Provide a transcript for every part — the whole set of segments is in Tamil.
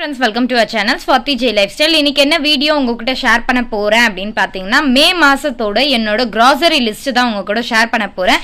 Friends welcome to our channel Swathi J lifestyle இன்றைக்கி என்ன வீடியோ உங்ககிட்ட ஷேர் பண்ண போகிறேன் அப்படின்னு பார்த்தீங்கன்னா மே மாதத்தோட என்னோட க்ராசரி லிஸ்ட்டு தான் உங்கள் கூட ஷேர் பண்ண போகிறேன்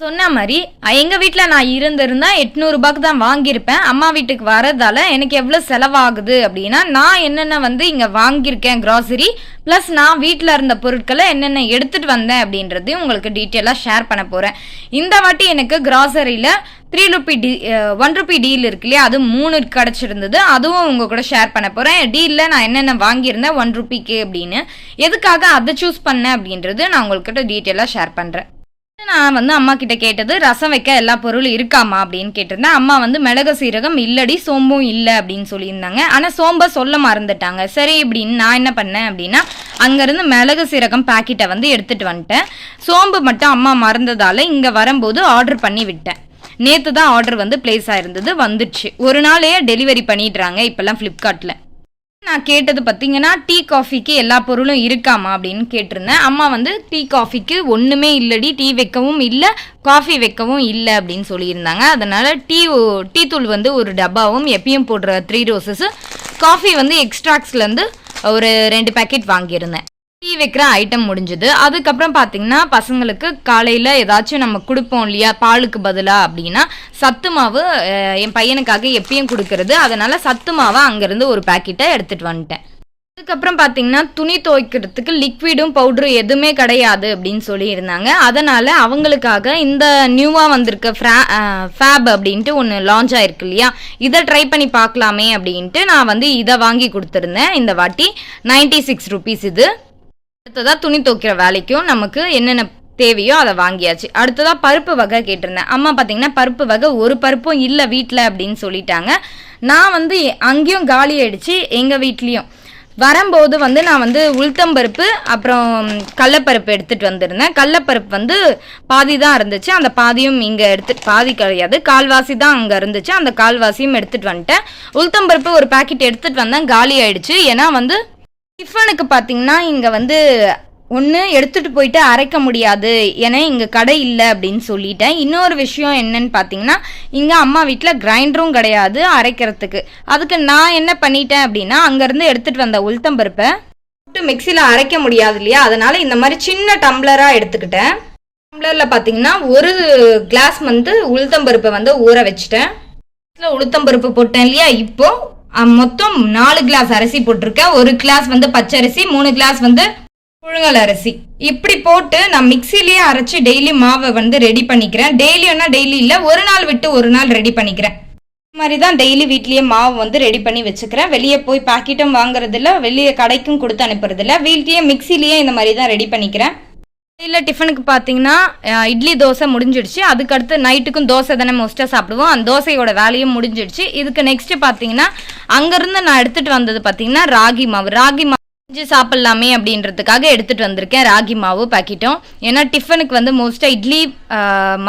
சொன்ன மாதிரி எங்கள் வீட்டில் நான் இருந்திருந்தா எட்நூறுபாய்க்கு தான் வாங்கியிருப்பேன். அம்மா வீட்டுக்கு வரதால எனக்கு எவ்வளோ செலவாகுது அப்படின்னா நான் என்னென்ன வந்து இங்கே வாங்கியிருக்கேன் க்ராசரி ப்ளஸ் நான் வீட்டில் இருந்த பொருட்களை என்னென்ன எடுத்துகிட்டு வந்தேன் அப்படின்றதையும் உங்களுக்கு டீட்டெயிலாக ஷேர் பண்ண போகிறேன் இந்த வாட்டி எனக்கு க்ராசரியில் த்ரீ ருபி டி ஒன் ருபி டீல் இருக்கு இல்லையா? அது மூணு கிடச்சிருந்தது. அதுவும் உங்கள் கூட ஷேர் பண்ண போகிறேன் டீலில் நான் என்னென்ன வாங்கியிருந்தேன்? ஒன் ருபிக்கு அப்படின்னு. எதுக்காக அதை சூஸ் பண்ணேன் அப்படின்றது நான் உங்கள்கிட்ட டீட்டெயிலாக ஷேர் பண்ணுறேன் நான் வந்து அம்மா கிட்ட கேட்டது ரசம் வைக்க எல்லா பொருளும் இருக்காமா? அப்படின்னு கேட்டிருந்தேன். அம்மா வந்து மிளகு சீரகம் இல்லடி சோம்பும் இல்லை அப்படின்னு சொல்லியிருந்தாங்க. ஆனால் சோம்பை சொல்ல மறந்துட்டாங்க. சரி இப்படின்னு நான் என்ன பண்ணேன் அப்படின்னா அங்கேருந்து மிளகு சீரகம் பாக்கெட்டை வந்து எடுத்துகிட்டு வந்துட்டேன். சோம்பு மட்டும் அம்மா மறந்ததால் இங்கே வரும்போது ஆர்டர் பண்ணி விட்டேன். நேற்று தான் ஆர்டர் வந்து பிளேஸ் ஆயிருந்தது வந்துடுச்சு. ஒரு நாளே டெலிவரி பண்ணிடுறாங்க இப்போல்லாம் ஃப்ளிப்கார்ட்டில் நான் கேட்டது பார்த்தீங்கன்னா டீ காஃபிக்கு எல்லா பொருளும் இருக்காமா அப்படின்னு கேட்டிருந்தேன். அம்மா வந்து டீ காஃபிக்கு ஒன்றுமே இல்லடி டீ வைக்கவும் இல்லை காஃபி வைக்கவும் இல்லை அப்படின்னு சொல்லியிருந்தாங்க. அதனால் டீ டீ தூள் வந்து ஒரு டப்பாவும் எப்பயும் போடுற த்ரீ ரோசஸும் காஃபி வந்து எக்ஸ்ட்ராக்ஸ்லேருந்து ஒரு ரெண்டு பேக்கெட் வாங்கியிருந்தேன். டீ வைக்கிற ஐட்டம் முடிஞ்சது. அதுக்கப்புறம் பார்த்தீங்கன்னா பசங்களுக்கு காலையில் ஏதாச்சும் நம்ம கொடுப்போம் இல்லையா? பாலுக்கு பதிலாக அப்படின்னா சத்து மாவு என் பையனுக்காக எப்பயும் கொடுக்கறது. அதனால சத்து மாவை அங்கேருந்து ஒரு பேக்கெட்டை எடுத்துகிட்டு வந்துட்டேன். அதுக்கப்புறம் பார்த்தீங்கன்னா துணி துவைக்கிறதுக்கு லிக்விடும் பவுடரும் எதுவுமே கிடையாது அப்படின்னு சொல்லியிருந்தாங்க. அதனால் அவங்களுக்காக இந்த நியூவாக வந்திருக்க ஃப்ரா ஃபேப் அப்படின்ட்டு ஒன்று லான்ச் ஆயிருக்கு இல்லையா? இதை ட்ரை பண்ணி பார்க்கலாமே அப்படின்ட்டு நான் வந்து இதை வாங்கி கொடுத்துருந்தேன். இந்த வாட்டி 96 சிக்ஸ் ருபீஸ் இது. அடுத்ததாக துணி துவைக்கிற வேலைக்கும் நமக்கு என்னென்ன தேவையோ அதை வாங்கியாச்சு. அடுத்ததாக பருப்பு வகை கேட்டிருந்தேன். அம்மா பார்த்தீங்கன்னா பருப்பு வகை ஒரு பருப்பும் இல்லை வீட்டில் அப்படின்னு சொல்லிட்டாங்க. நான் வந்து அங்கேயும் காலி ஆயிடுச்சு எங்கள் வீட்லேயும். வரும்போது வந்து நான் வந்து உளுத்தம்பருப்பு அப்புறம் கடலப்பருப்பு எடுத்துகிட்டு வந்திருந்தேன். கடலப்பருப்பு வந்து பாதி தான் இருந்துச்சு. அந்த பாதியும் இங்கே எடுத்து பாதி கிடையாது. கால்வாசி தான் அங்கே இருந்துச்சு. அந்த கால்வாசியும் எடுத்துகிட்டு வந்துட்டேன். உளுத்தம்பருப்பு ஒரு பாக்கெட் எடுத்துகிட்டு வந்தேன். காலி ஆயிடுச்சு. ஏன்னா வந்து டிஃபனுக்கு பார்த்தீங்கன்னா இங்கே வந்து ஒன்று எடுத்துகிட்டு போயிட்டு அரைக்க முடியாது. ஏன்னா இங்கே கடை இல்லை அப்படின்னு சொல்லிட்டேன். இன்னொரு விஷயம் என்னன்னு பார்த்தீங்கன்னா இங்கே அம்மா வீட்டில் கிரைண்டரும் கிடையாது அரைக்கிறதுக்கு. அதுக்கு நான் என்ன பண்ணிட்டேன் அப்படின்னா அங்கேருந்து எடுத்துகிட்டு வந்த உளுத்தம்பருப்பை போட்டு மிக்சியில் அரைக்க முடியாது இல்லையா? அதனால் இந்த மாதிரி சின்ன டம்ளராக எடுத்துக்கிட்டேன். டம்ளரில் பார்த்தீங்கன்னா ஒரு கிளாஸ் வந்து உளுத்தம்பருப்பை வந்து ஊற வச்சுட்டேன். உளுத்தம்பருப்பு போட்டேன் இல்லையா? இப்போது மொத்தம் நாலு கிளாஸ் அரிசி போட்டிருக்கேன். ஒரு கிளாஸ் வந்து பச்சரிசி மூணு கிளாஸ் வந்து புழுங்கல் அரிசி. இப்படி போட்டு நான் மிக்சிலேயே அரைச்சி டெய்லி மாவை வந்து ரெடி பண்ணிக்கிறேன். டெய்லியும்னா டெய்லி இல்லை ஒரு நாள் விட்டு ஒரு நாள் ரெடி பண்ணிக்கிறேன். இந்த மாதிரி தான் டெய்லி வீட்லேயே மாவு வந்து ரெடி பண்ணி வச்சுக்கிறேன். வெளியே போய் பாக்கெட்டும் வாங்குறதில்ல வெளியே கடைக்கும் கொடுத்து அனுப்புறதில்ல. வீட்லேயே மிக்சிலேயே இந்த மாதிரி தான் ரெடி பண்ணிக்கிறேன். இல்லை டிஃபனுக்கு பார்த்தீங்கன்னா இட்லி தோசை முடிஞ்சிடுச்சு. அதுக்கடுத்து நைட்டுக்கும் தோசை தானே மோஸ்ட்டாக சாப்பிடுவோம். அந்த தோசையோட வேலையும் முடிஞ்சிடுச்சு. இதுக்கு நெக்ஸ்ட் பார்த்தீங்கன்னா அங்கேருந்து நான் எடுத்துகிட்டு வந்தது பார்த்தீங்கன்னா ராகி மாவு. ராகி மாவு செஞ்சு சாப்பிட்லாமே அப்படின்றதுக்காக எடுத்துகிட்டு வந்திருக்கேன். ராகி மாவு பாக்கெட்டும் ஏன்னா டிஃபனுக்கு வந்து மோஸ்ட்டாக இட்லி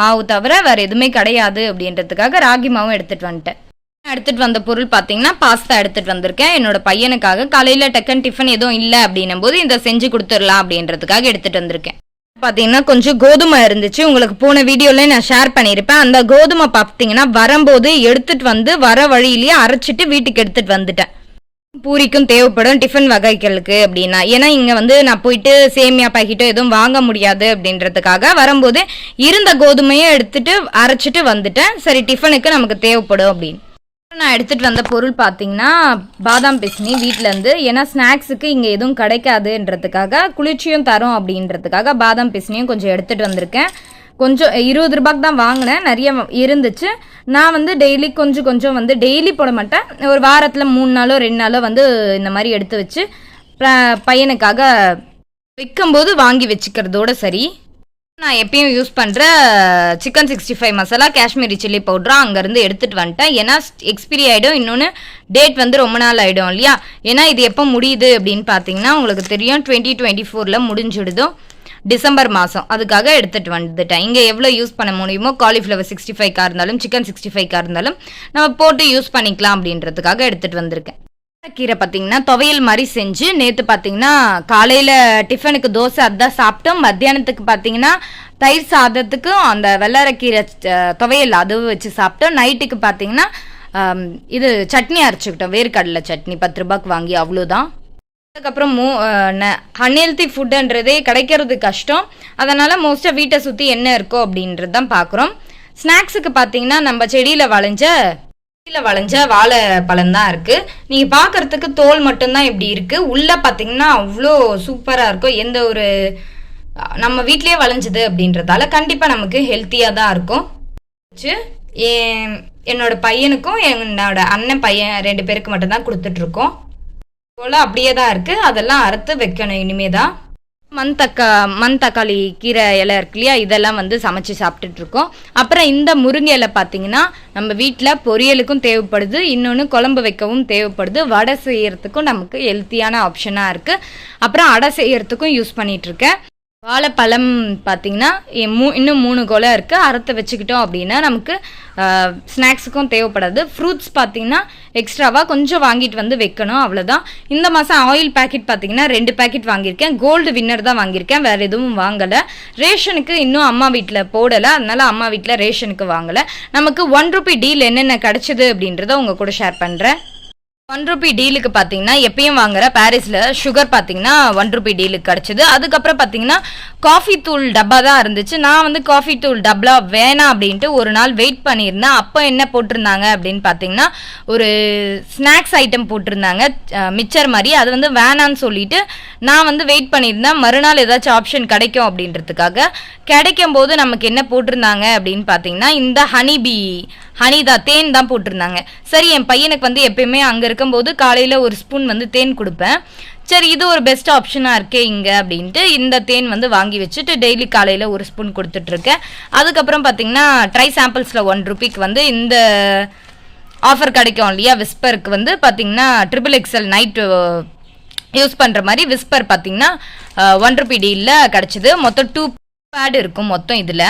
மாவு தவிர வேறு எதுவுமே கிடையாது அப்படின்றதுக்காக ராகி மாவும் எடுத்துகிட்டு வந்துட்டேன். எடுத்துட்டு வந்த பொருள் பார்த்தீங்கன்னா பாஸ்தா எடுத்துட்டு வந்திருக்கேன். என்னோட பையனுக்காக. காலையில் டக்கன் டிஃபன் எதுவும் இல்லை அப்படின்னும் போது இதை செஞ்சு கொடுத்துடலாம் அப்படின்றதுக்காக எடுத்துட்டு வந்திருக்கேன். பார்த்தீங்கன்னா கொஞ்சம் கோதுமை இருந்துச்சு. உங்களுக்கு போன வீடியோவில் நான் ஷேர் பண்ணியிருப்பேன். அந்த கோதுமை பார்த்தீங்கன்னா வரும்போது எடுத்துகிட்டு வந்து வர வழியிலேயே அரைச்சிட்டு வீட்டுக்கு எடுத்துகிட்டு வந்துட்டேன். பூரிக்கும் தேவைப்படும் டிஃபன் வகைகளுக்கு அப்படின்னா. ஏன்னா இங்கே வந்து நான் போயிட்டு சேமியா பாக்கெட்டோ எதுவும் வாங்க முடியாது அப்படின்றதுக்காக வரும்போது இருந்த கோதுமையை எடுத்துட்டு அரைச்சிட்டு வந்துட்டேன். சரி டிஃபனுக்கு நமக்கு தேவைப்படும் அப்படின்னு. நான் எடுத்துகிட்டு வந்த பொருள் பார்த்தீங்கன்னா பாதாம் பிஸ்னி வீட்டிலேருந்து ஏன்னா ஸ்நாக்ஸுக்கு இங்கே எதுவும் கிடைக்காதுன்றதுக்காக குளிர்ச்சியும் தரும் அப்படின்றதுக்காக பாதாம் பிஸ்னியும் கொஞ்சம் எடுத்துகிட்டு வந்திருக்கேன். கொஞ்சம் இருபது ரூபாய்க்கு தான் வாங்கினேன். நிறைய இருந்துச்சு. நான் வந்து டெய்லி கொஞ்சம் கொஞ்சம் வந்து டெய்லி போட மாட்டேன். ஒரு வாரத்தில் மூணு நாளோ ரெண்டு நாளோ வந்து இந்த மாதிரி எடுத்து வச்சு ப- பையனுக்காக விற்கும்போது வாங்கி வச்சுக்கிறதோட சரி. நான் எப்பயும் யூஸ் பண்ணுற chicken sixty five masala Kashmiri chilli பவுடரும் அங்கேருந்து எடுத்துகிட்டு வந்துட்டேன். ஏன்னா எக்ஸ்பிரி ஆகிடும் இன்னொன்று டேட் வந்து ரொம்ப நாள் ஆகிடும் இல்லையா? ஏன்னா இது எப்போ முடியுது அப்படின்னு பார்த்தீங்கன்னா உங்களுக்கு தெரியும் டுவெண்ட்டி டுவெண்ட்டி ஃபோரில் முடிஞ்சிடுதோ டிசம்பர் மாதம் அதுக்காக எடுத்துகிட்டு வந்துட்டேன். இங்கே எவ்வளோ யூஸ் பண்ண முடியுமோ காலிஃப்ளவர் சிக்ஸ்டி ஃபைவ்க்காக இருந்தாலும் சிக்கன் சிக்ஸ்டி ஃபைவ்க்காக இருந்தாலும் நம்ம போட்டு யூஸ் பண்ணிக்கலாம் அப்படின்றதுக்காக எடுத்துகிட்டு வந்திருக்கேன். கீரை பார்த்தீங்கன்னா துவையல் மாதிரி செஞ்சு நேற்று பார்த்தீங்கன்னா காலையில் டிஃபனுக்கு தோசை அதான் சாப்பிட்டோம். மத்தியானத்துக்கு பார்த்தீங்கன்னா தயிர் சாதத்துக்கும் அந்த வெள்ளரக்கீரை துவையல் அதுவும் வச்சு சாப்பிட்டோம். நைட்டுக்கு பார்த்தீங்கன்னா இது சட்னி அரைச்சிக்கிட்டோம். வேர்க்கடலை சட்னி பத்து ரூபாய்க்கு வாங்கி அவ்வளோதான் அதுக்கப்புறம் மோ அன்ஹெல்த்தி ஃபுட்டுன்றதே கிடைக்கிறது கஷ்டம். அதனால் மோஸ்ட்டாக வீட்டை சுற்றி என்ன இருக்கோ அப்படின்றது தான் பார்க்குறோம் ஸ்நாக்ஸுக்கு பார்த்தீங்கன்னா நம்ம செடியில் வளைஞ்ச கீழே வளைஞ்ச வாழைப்பழம் தான் இருக்குது நீங்கள் பார்க்கறதுக்கு தோல் மட்டும்தான் இப்படி இருக்குது உள்ளே பார்த்தீங்கன்னா அவ்வளோ சூப்பராக இருக்கும் எந்த ஒரு நம்ம வீட்டிலேயே வளைஞ்சது அப்படின்றதால கண்டிப்பாக நமக்கு ஹெல்த்தியாக தான் இருக்கும். என்னோட பையனுக்கும் என்னோட அண்ணன் பையன் ரெண்டு பேருக்கு மட்டும்தான் கொடுத்துட்ருக்கோம் போல் அப்படியே தான் இருக்குது அதெல்லாம் அறுத்து வைக்கணும் இனிமே தான் மண் தக்கா மண் தக்காளி கீரை இலை இருக்கு இல்லையா? இதெல்லாம் வந்து சமைச்சு சாப்பிட்டுட்டு இருக்கோம் அப்புறம் இந்த முருங்கை இலை பார்த்தீங்கன்னா நம்ம வீட்டில் பொரியலுக்கும் தேவைப்படுது இன்னொன்று குழம்பு வைக்கவும் தேவைப்படுது. வடை செய்யறதுக்கும் நமக்கு ஹெல்த்தியான ஆப்ஷனாக இருக்குது அப்புறம் அடை செய்யறதுக்கும் யூஸ் பண்ணிகிட்ருக்கேன் வாழைப்பழம் பார்த்தீங்கன்னா மூ இன்னும் மூணு கொலை இருக்குது அறுத்து வச்சுக்கிட்டோம் அப்படின்னா நமக்கு ஸ்நாக்ஸுக்கும் தேவைப்படாது. ஃப்ரூட்ஸ் பார்த்தீங்கன்னா எக்ஸ்ட்ராவாக கொஞ்சம் வாங்கிட்டு வந்து வைக்கணும். அவ்வளோதான் இந்த மாதம் ஆயில் பேக்கெட் பார்த்தீங்கன்னா ரெண்டு பேக்கெட் வாங்கியிருக்கேன். கோல்டு வின்னர் தான் வாங்கியிருக்கேன். வேறு எதுவும் வாங்கலை. ரேஷனுக்கு இன்னும் அம்மா வீட்டில் போடலை. அதனால் அம்மா வீட்டில் ரேஷனுக்கு வாங்கலை. நமக்கு ஒன் ருபி டீல் என்னென்ன கிடச்சிது அப்படின்றத உங்கள் கூட ஷேர் பண்ணுறேன் ஒன் ருபி டீலுக்கு பார்த்தீங்கன்னா எப்பயும் வாங்குற பாரிஸில் சுகர் பார்த்தீங்கன்னா ஒன் ருபி டீலுக்கு கிடச்சிது. அதுக்கப்புறம் பார்த்தீங்கன்னா காஃபி தூள் டப்பா தான் இருந்துச்சு. நான் வந்து காஃபி தூள் டப்பா வேணாம் அப்படின்ட்டு ஒரு நாள் வெயிட் பண்ணியிருந்தேன். அப்போ என்ன போட்டிருந்தாங்க அப்படின்னு பார்த்தீங்கன்னா ஒரு ஸ்நாக்ஸ் ஐட்டம் போட்டிருந்தாங்க. மிச்சர் மாதிரி. அது வந்து வேணான்னு சொல்லிட்டு நான் வந்து வெயிட் பண்ணியிருந்தேன். மறுநாள் ஏதாச்சும் ஆப்ஷன் கிடைக்கும் அப்படின்றதுக்காக. கிடைக்கும் போது நமக்கு என்ன போட்டிருந்தாங்க அப்படின்னு பார்த்தீங்கன்னா இந்த ஹனிபி ஹனிதா தேன் தான் போட்டிருந்தாங்க. சரி என் பையனுக்கு வந்து எப்பயுமே அங்கே இருக்கும்போது காலையில் ஒரு ஸ்பூன் வந்து தேன் கொடுப்பேன். சரி இது ஒரு பெஸ்ட் ஆப்ஷனாக இருக்கே இங்கே அப்படின்ட்டு இந்த தேன் வந்து வாங்கி வச்சுட்டு டெய்லி காலையில் ஒரு ஸ்பூன் கொடுத்துட்ருக்கேன். அதுக்கப்புறம் பார்த்தீங்கன்னா ட்ரை சாம்பிள்ஸில் ஒன் ருபிக்கு வந்து இந்த ஆஃபர் கிடைக்கும் இல்லையா? விஸ்பருக்கு வந்து பார்த்தீங்கன்னா triple XL night use uh, பண்ணுற மாதிரி விஸ்பர் பார்த்தீங்கன்னா ஒன் uh, ருபி டீலில் கிடச்சிது. மொத்தம் டூ பேட் இருக்கும் மொத்தம் இதில்.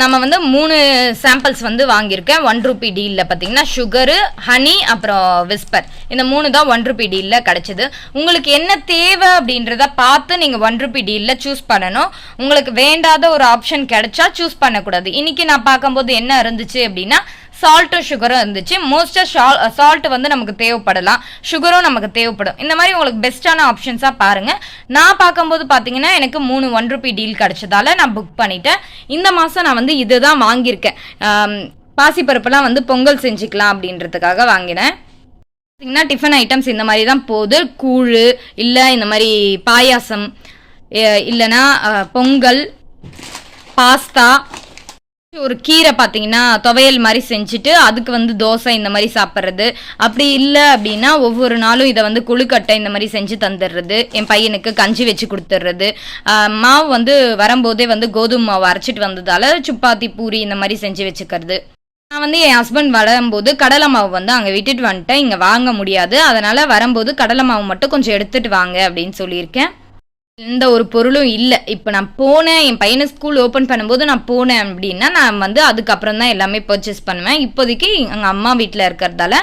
நம்ம வந்து மூணு சாம்பிள்ஸ் வந்து வாங்கியிருக்கேன். ஒன் ருபி டீலில் பார்த்தீங்கன்னா சுகரு ஹனி அப்புறம் விஸ்பர் இந்த மூணு தான் ஒன் ருபி டீலில் கிடச்சிது. உங்களுக்கு என்ன தேவை அப்படின்றத பார்த்து நீங்கள் ஒன் ருபி டீலில் சூஸ் பண்ணணும். உங்களுக்கு வேண்டாத ஒரு ஆப்ஷன் கிடைச்சா சூஸ் பண்ணக்கூடாது. இன்னைக்கு நான் பார்க்கும்போது என்ன இருந்துச்சு அப்படின்னா சால்ட்டும் சுகரும் இருந்துச்சு. மோஸ்ட்டாக சால்ட் வந்து நமக்கு தேவைப்படலாம். சுகரும் நமக்கு தேவைப்படும். இந்த மாதிரி உங்களுக்கு பெஸ்ட்டான ஆப்ஷன்ஸாக பாருங்கள் நான் பார்க்கும்போது பார்த்தீங்கன்னா எனக்கு மூணு ஒன் ருபி டீல் கிடச்சதால நான் புக் பண்ணிட்டேன். இந்த மாதம் நான் வந்து இதுதான் வாங்கியிருக்கேன். பாசிப்பருப்புலாம் வந்து பொங்கல் செஞ்சுக்கலாம் அப்படின்றதுக்காக வாங்கினேன். பார்த்தீங்கன்னா டிஃபன் ஐட்டம்ஸ் இந்த மாதிரி தான் போகுது. கூழ் இல்லை இந்த மாதிரி பாயாசம் இல்லைன்னா பொங்கல் பாஸ்தா ஒரு கீரை பார்த்தீங்கன்னா துவையல் மாதிரி செஞ்சுட்டு அதுக்கு வந்து தோசை இந்த மாதிரி சாப்பிட்றது. அப்படி இல்லை அப்படின்னா ஒவ்வொரு நாளும் இதை வந்து குழுக்கட்டை இந்த மாதிரி செஞ்சு தந்துடுறது. என் பையனுக்கு கஞ்சி வச்சு கொடுத்துட்றது. மாவு வந்து வரும்போதே வந்து கோதுமை மாவு அரைச்சிட்டு வந்ததால சுப்பாத்தி பூரி இந்த மாதிரி செஞ்சு வச்சுக்கிறது. நான் வந்து என் ஹஸ்பண்ட் வரும்போது கடலை மாவு வந்து அங்கே விட்டுட்டு வந்துட்டேன். இங்கே வாங்க முடியாது. அதனால் வரும்போது கடலை மாவு மட்டும் கொஞ்சம் எடுத்துட்டு வாங்க அப்படின்னு சொல்லியிருக்கேன். எந்த ஒரு பொருளும் இல்லை. இப்போ நான் போனேன் என் பையனை ஸ்கூல் ஓப்பன் பண்ணும்போது நான் போனேன் அப்படின்னா நான் வந்து அதுக்கப்புறம் தான் எல்லாமே பர்ச்சேஸ் பண்ணுவேன். இப்போதைக்கு எங்கள் அம்மா வீட்டில் இருக்கிறதால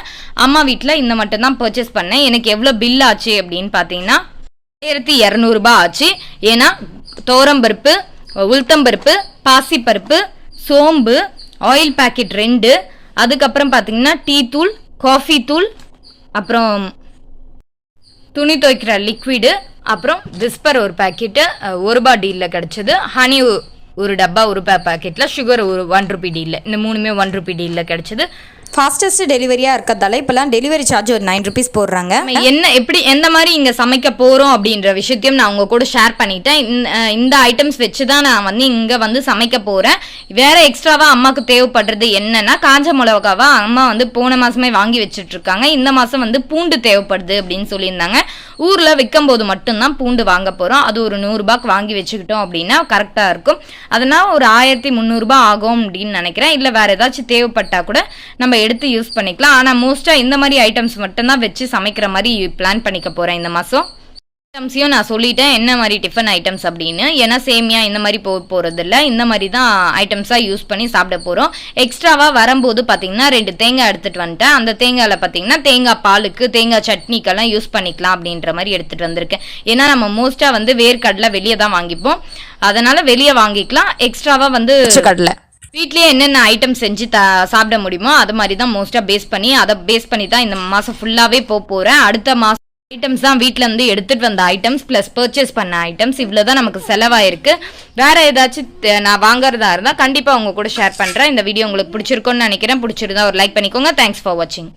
அம்மா வீட்டில் இந்த மட்டும் தான் பர்ச்சேஸ் பண்ணேன். எனக்கு எவ்வளோ பில் ஆச்சு அப்படின்னு பார்த்தீங்கன்னா ஆயிரத்தி இரநூறுபா ஆச்சு. ஏன்னா தோரம்பருப்பு உளுத்தம்பருப்பு பாசிப்பருப்பு சோம்பு ஆயில் பாக்கெட் ரெண்டு. அதுக்கப்புறம் பார்த்தீங்கன்னா டீ தூள் காஃபி தூள் அப்புறம் துணி துவைக்கிற லிக்விடு அப்புறம் விஸ்பர் ஒரு பாக்கெட்டு ஒரு ரூபா டீலில் கிடச்சிது. ஹனி ஒரு டப்பா ஒரு பே பாக்கெட்டில் சுகர் ஒரு ஒன் ருபி டீலில் இந்த மூணுமே ஒன் ருபி டீலில் கிடச்சிது. ஃபாஸ்டஸ்ட் டெலிவரியாக இருக்கிறதால இப்போலாம் டெலிவரி சார்ஜ் ஒரு நைன் ருபீஸ் போடுறாங்க. என்ன எப்படி எந்த மாதிரி இங்கே சமைக்க போகிறோம் அப்படின்ற விஷயத்தையும் நான் உங்க கூட ஷேர் பண்ணிட்டேன். இந்த- இந்த ஐட்டம்ஸ் வச்சு தான் நான் வந்து இங்கே வந்து சமைக்க போகிறேன் வேற எக்ஸ்ட்ராவாக அம்மாவுக்கு தேவைப்படுறது என்னன்னா காஞ்ச மிளகாவா அம்மா வந்து போன மாதமே வாங்கி வச்சுட்ருக்காங்க இந்த மாதம் வந்து பூண்டு தேவைப்படுது அப்படின்னு சொல்லியிருந்தாங்க. ஊரில் விற்கும் போது மட்டும்தான் பூண்டு வாங்க போகிறோம் அது ஒரு நூறுரூபாய்க்கு வாங்கி வச்சுக்கிட்டோம் அப்படின்னா கரெக்டாக இருக்கும். அதனால் ஒரு ஆயிரத்தி முந்நூறுரூபா ஆகும் அப்படின்னு நினைக்கிறேன். இல்லை வேறு ஏதாச்சும் தேவைப்பட்டால் கூட நம்ம எடுத்து யூஸ் பண்ணிக்கலாம். ஆனால் மோஸ்ட்டாக இந்த மாதிரி ஐட்டம்ஸ் மட்டும்தான் வச்சு சமைக்கிற மாதிரி பிளான் பண்ணிக்க போகிறேன் இந்த மாதம் ஐட்டம்ஸையும் நான் சொல்லிட்டேன். என்ன மாதிரி டிஃபன் ஐட்டம்ஸ் அப்படின்னு. ஏன்னா சேமியா இந்த மாதிரி போக போகிறது இல்லை இந்த மாதிரி தான் ஐட்டம்ஸாக யூஸ் பண்ணி சாப்பிட போகிறோம் எக்ஸ்ட்ராவாக வரும்போது பார்த்தீங்கன்னா ரெண்டு தேங்காய் எடுத்துகிட்டு வந்துட்டேன். அந்த தேங்காயில் பார்த்தீங்கன்னா தேங்காய் பாலுக்கு தேங்காய் சட்னிக்கெல்லாம் யூஸ் பண்ணிக்கலாம் அப்படின்ற மாதிரி எடுத்துகிட்டு வந்திருக்கேன். ஏன்னா நம்ம மோஸ்ட்டாக வந்து வேர்க்கடலை வெளியே தான் வாங்கிப்போம். அதனால் வெளியே வாங்கிக்கலாம். எக்ஸ்ட்ராவாக வந்து கடலை வீட்லயே என்னென்ன ஐட்டம் செஞ்சு த சாப்பிட முடியுமோ அது மாதிரி தான் மோஸ்ட்டாக பேஸ் பண்ணி அதை பேஸ் பண்ணி தான் இந்த மாதம் ஃபுல்லாகவே போக போகிறேன் அடுத்த மாதம் ஐட்டம்ஸ் தான் வீட்டில் இருந்து எடுத்துகிட்டு வந்த ஐட்டம்ஸ் ப்ளஸ் பர்ச்சேஸ் பண்ண ஐட்டம்ஸ் இவ்வளோ தான் நமக்கு செலவாயிருக்கு. வேறு ஏதாச்சும் நான் வாங்குறதா இருந்தால் கண்டிப்பாக உங்கள் கூட ஷேர் பண்ணுறேன் இந்த வீடியோ உங்களுக்கு பிடிச்சிருக்கோன்னு நினைக்கிறேன். பிடிச்சிருந்தா ஒரு லைக் பண்ணிக்கோங்க. தேங்க்ஸ் ஃபார் வாட்சிங்